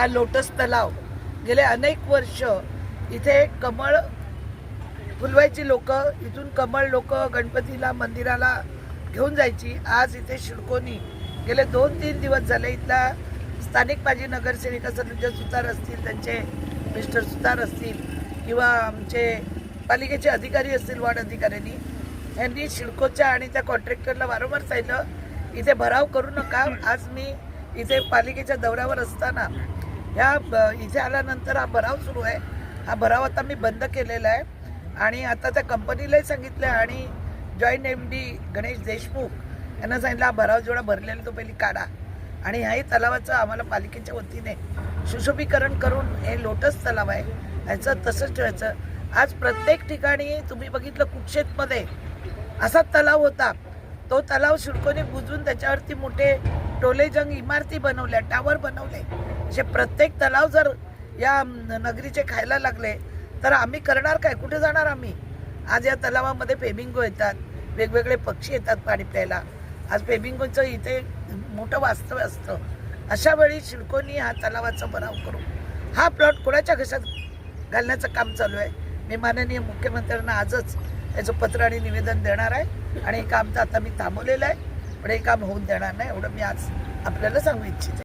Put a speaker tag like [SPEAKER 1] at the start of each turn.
[SPEAKER 1] हा लोटस तलाव गेले अनेक वर्ष इथे कमळ फुलवायची लोक इथून कमळ लोक गणपतीला मंदिराला घेऊन जायची. आज इथे शिडकोनी गेले दोन तीन दिवस झाले. इथला स्थानिक माजी नगरसेविका सनुजा सुतार असतील त्यांचे मिस्टर सुतार असतील किंवा आमचे पालिकेचे अधिकारी असतील वार्ड अधिकाऱ्यांनी यांनी शिडकोच्या आणि त्या कॉन्ट्रॅक्टरला वारंवार सांगितलं इथे भराव करू नका. आज मी इथे पालिकेच्या दौऱ्यावर असताना ह्या ब- इथे आल्यानंतर हा भराव सुरू आहे. हा भराव आता मी बंद केलेला आहे. आणि आता त्या कंपनीलाही सांगितलं आणि joint M D Ganesh Deshmukh यांना सांगितलं हा भराव जेवढा भरलेला तो पहिली काढा. आणि ह्याही तलावाचं आम्हाला पालिकेच्या वतीने सुशोभीकरण करून हे लोटस तलाव आहे. ह्याचं तसंच ठेवायचं. आज प्रत्येक ठिकाणी तुम्ही बघितलं कुक्षेतमध्ये असा तलाव होता. तो तलाव शुल्कोने बुजून त्याच्यावरती मोठे टोलेजंग इमारती बनवल्या टावर बनवले. असे प्रत्येक तलाव जर या नगरीचे खायला लागले तर आम्ही करणार काय? कुठे जाणार आम्ही? आज या तलावामध्ये फेबिंगो येतात. वेगवेगळे पक्षी येतात पाणी प्यायला. आज पेबिंगोचं इथे मोठं वास्तव्य असतं. अशा वेळी शिडकोनी हा तलावाचा भराव करू. हा प्लॉट कोणाच्या घशात घालण्याचं काम चालू आहे? मी माननीय मुख्यमंत्र्यांना आजच याचं पत्र आणि निवेदन देणार आहे आणि हे काम तर आता मी थांबवलेलं आहे पण हे काम होऊन देणार नाही एवढं मी आज आपल्याला सांगू इच्छिते.